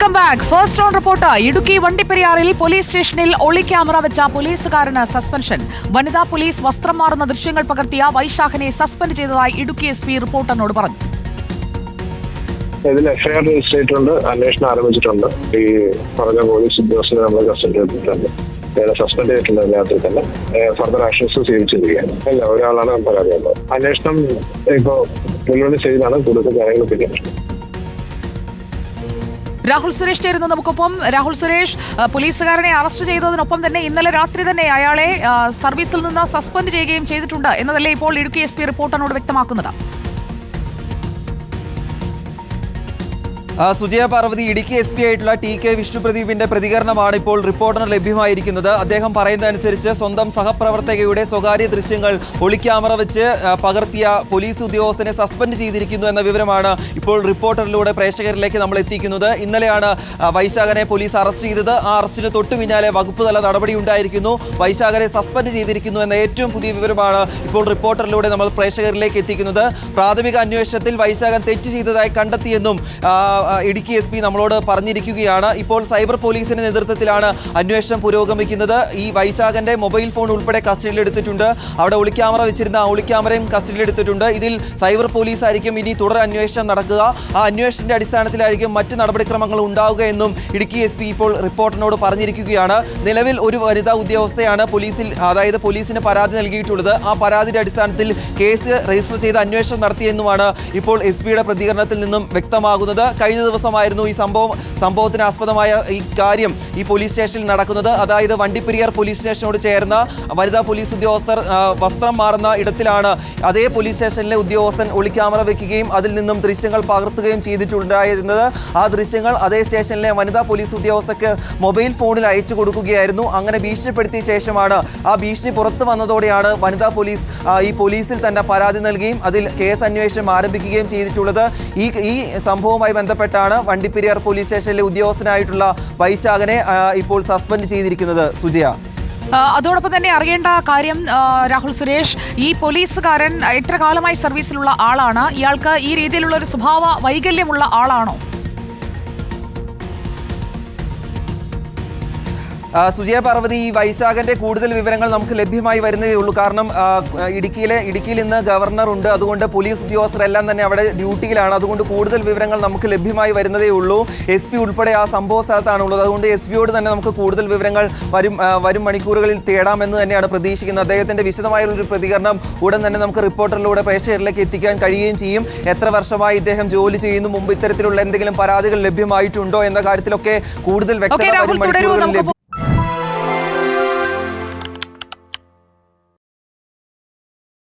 Welcome back first round report Idukki വണ്ടിപ്പെരിയാറിൽ police സ്റ്റേഷനിൽ ഒളി camera വെച്ച പോലീസുകാരന് സസ്പെൻഷൻ വനിതാ പോലീസ് വസ്ത്രം മാറുന്ന ദൃശ്യങ്ങൾ പകർത്തിയ വൈശാഖനെ സസ്പെൻഡ് ചെയ്തതായി ഇടുക്കി എസ് പി റിപ്പോർട്ടറിനോട് പറഞ്ഞു. ഇതിൽ എഫ്ഐആർ രജിസ്റ്റർ ചെയ്തിട്ടുണ്ട് അന്വേഷണം ആരംഭിച്ചിട്ടുണ്ട്. ഈ പറഞ്ഞ പോലീസ് ഉദ്യോഗസ്ഥനെ നമ്മൾ കസ്റ്റഡി എടുത്തിട്ടുണ്ട് ഇയാളെ സസ്പെൻഡ് ചെയ്തിട്ടുണ്ട് അതിനകത്തിൽ തന്നെ. ഫർദർ ആക്ഷൻസ് സ്വീകരിച്ചിരിക്കുകയാണ്. അല്ല ഒരാളാണ് പരാതി ഉള്ളത് അന്വേഷണം ഇപ്പോൾ വെല്ലുവിളി ചെയ്താണ് കൂടുതൽ കാര്യങ്ങൾ പിന്നീട് രാഹുൽ സുരേഷ് ചേരുന്നു നമുക്കൊപ്പം. രാഹുൽ സുരേഷ് പോലീസുകാരനെ അറസ്റ്റ് ചെയ്തതിനൊപ്പം തന്നെ ഇന്നലെ രാത്രി തന്നെ അയാളെ സർവീസിൽ നിന്ന് സസ്പെൻഡ് ചെയ്യുകയും ചെയ്തിട്ടുണ്ട് എന്നതല്ലേ ഇപ്പോൾ ഇടുക്കി എസ് റിപ്പോർട്ടറിനോട് വ്യക്തമാക്കുന്നത്. സുജയ പാർവതി ഇടുക്കി എസ് പി ആയിട്ടുള്ള ടി കെ വിഷ്ണുപ്രദീപിന്റെ പ്രതികരണമാണ് ഇപ്പോൾ റിപ്പോർട്ടിന് ലഭ്യമായിരിക്കുന്നത്. അദ്ദേഹം പറയുന്നതനുസരിച്ച് സ്വന്തം സഹപ്രവർത്തകയുടെ സ്വകാര്യ ദൃശ്യങ്ങൾ ഒളിക്യാമറ വെച്ച് പകർത്തിയ പോലീസ് ഉദ്യോഗസ്ഥനെ സസ്പെൻഡ് ചെയ്തിരിക്കുന്നു എന്ന വിവരമാണ് ഇപ്പോൾ റിപ്പോർട്ടറിലൂടെ പ്രേക്ഷകരിലേക്ക് നമ്മൾ എത്തിക്കുന്നത്. ഇന്നലെയാണ് വൈശാഖനെ പോലീസ് അറസ്റ്റ് ചെയ്തത്. ആ അറസ്റ്റിന് തൊട്ടു പിന്നാലെ വകുപ്പ് തല നടപടി ഉണ്ടായിരിക്കുന്നു. വൈശാഖനെ സസ്പെൻഡ് ചെയ്തിരിക്കുന്നു എന്ന ഏറ്റവും പുതിയ വിവരമാണ് ഇപ്പോൾ റിപ്പോർട്ടറിലൂടെ നമ്മൾ പ്രേക്ഷകരിലേക്ക് എത്തിക്കുന്നത്. പ്രാഥമിക അന്വേഷണത്തിൽ വൈശാഖൻ തെറ്റ് ചെയ്തതായി കണ്ടെത്തിയെന്നും ഇടുക്കി എസ് പി നമ്മളോട് പറഞ്ഞിരിക്കുകയാണ്. ഇപ്പോൾ സൈബർ പോലീസിന്റെ നേതൃത്വത്തിലാണ് അന്വേഷണം പുരോഗമിക്കുന്നത്. ഈ വൈശാഖന്റെ മൊബൈൽ ഫോൺ ഉൾപ്പെടെ കസ്റ്റഡിയിലെടുത്തിട്ടുണ്ട്. അവിടെ ഒളിക്യാമറ വെച്ചിരുന്ന ആ ഒളിക്യാമറയും കസ്റ്റഡിയിലെടുത്തിട്ടുണ്ട്. ഇതിൽ സൈബർ പോലീസ് ആയിരിക്കും ഇനി തുടർ അന്വേഷണം നടക്കുക. ആ അന്വേഷണത്തിന്റെ അടിസ്ഥാനത്തിലായിരിക്കും മറ്റ് നടപടിക്രമങ്ങൾ ഉണ്ടാവുക എന്നും ഇടുക്കി എസ് പി ഇപ്പോൾ റിപ്പോർട്ടറിനോട് പറഞ്ഞിരിക്കുകയാണ്. നിലവിൽ ഒരു വനിതാ ഉദ്യോഗസ്ഥയാണ് പോലീസിൽ അതായത് പോലീസിന് പരാതി നൽകിയിട്ടുള്ളത്. ആ പരാതിയുടെ അടിസ്ഥാനത്തിൽ കേസ് രജിസ്റ്റർ ചെയ്ത് അന്വേഷണം നടത്തിയെന്നുമാണ് ഇപ്പോൾ എസ് പിയുടെ പ്രതികരണത്തിൽ നിന്നും വ്യക്തമാകുന്നത്. കഴിഞ്ഞ ദിവസമായിരുന്നു ഈ സംഭവം സംഭവത്തിന് ആസ്പദമായ ഈ കാര്യം ഈ പോലീസ് സ്റ്റേഷനിൽ നടക്കുന്നത്. അതായത് വണ്ടിപ്പെരിയാർ പോലീസ് സ്റ്റേഷനോട് ചേർന്ന വനിതാ പോലീസ് ഉദ്യോഗസ്ഥർ വസ്ത്രം മാറുന്ന ഇടത്തിലാണ് അതേ പോലീസ് സ്റ്റേഷനിലെ ഉദ്യോഗസ്ഥൻ ഒളിക്യാമറ വെക്കുകയും അതിൽ നിന്നും ദൃശ്യങ്ങൾ പകർത്തുകയും ചെയ്തിട്ടുണ്ടായിരുന്നത്. ആ ദൃശ്യങ്ങൾ അതേ സ്റ്റേഷനിലെ വനിതാ പോലീസ് ഉദ്യോഗസ്ഥർക്ക് മൊബൈൽ ഫോണിൽ അയച്ചു കൊടുക്കുകയായിരുന്നു. അങ്ങനെ ഭീഷണിപ്പെടുത്തിയ ശേഷമാണ് ആ ഭീഷണി പുറത്തു വന്നതോടെയാണ് വനിതാ പോലീസ് ഈ പോലീസിൽ തന്നെ പരാതി നൽകുകയും അതിൽ കേസ് അന്വേഷണം ആരംഭിക്കുകയും ചെയ്തിട്ടുള്ളത്. ഈ ഈ സംഭവവുമായി ബന്ധപ്പെട്ടാണ് വണ്ടിപ്പെരിയാർ പോലീസ് സ്റ്റേഷനിലെ ഉദ്യോഗസ്ഥനായിട്ടുള്ള വൈശാഖനെ ഇപ്പോൾ സസ്പെൻഡ് ചെയ്തിരിക്കുന്നത് സുജയ. അതോടൊപ്പം തന്നെ അറിയേണ്ട കാര്യം രാഹുൽ സുരേഷ് ഈ പോലീസുകാരൻ എത്ര കാലമായി സർവീസിലുള്ള ആളാണ്? ഇയാൾക്ക് ഈ രീതിയിലുള്ള ഒരു സ്വഭാവ വൈകല്യമുള്ള ആളാണോ? സുജയ പാർവതി ഈ വൈശാഖന്റെ കൂടുതൽ വിവരങ്ങൾ നമുക്ക് ലഭ്യമായി വരുന്നതേ ഉള്ളൂ. കാരണം ഇടുക്കിയിലെ ഇടുക്കിയിൽ ഇന്ന് ഗവർണർ ഉണ്ട്. അതുകൊണ്ട് പോലീസ് ഉദ്യോഗസ്ഥരെല്ലാം തന്നെ അവിടെ ഡ്യൂട്ടിയിലാണ് അതുകൊണ്ട് കൂടുതൽ വിവരങ്ങൾ നമുക്ക് ലഭ്യമായി വരുന്നതേ ഉള്ളൂ. എസ് പി ഉൾപ്പെടെ ആ സംഭവ സ്ഥലത്താണ് ഉള്ളത് അതുകൊണ്ട് എസ് പിയോട് തന്നെ നമുക്ക് കൂടുതൽ വിവരങ്ങൾ വരും വരും മണിക്കൂറുകളിൽ തേടാമെന്ന് തന്നെയാണ് പ്രതീക്ഷിക്കുന്നത്. അദ്ദേഹത്തിന്റെ വിശദമായ ഒരു പ്രതികരണം ഉടൻ തന്നെ നമുക്ക് റിപ്പോർട്ടറിലൂടെ പ്രേക്ഷകരിലേക്ക് എത്തിക്കാൻ കഴിയുകയും ചെയ്യും. എത്ര വർഷമായി ഇദ്ദേഹം ജോലി ചെയ്യുന്നു? മുമ്പ് ഇത്തരത്തിലുള്ള എന്തെങ്കിലും പരാതികൾ ലഭ്യമായിട്ടുണ്ടോ? എന്ന കാര്യത്തിലൊക്കെ കൂടുതൽ വ്യക്തത വരും മണിക്കൂറുകളിൽ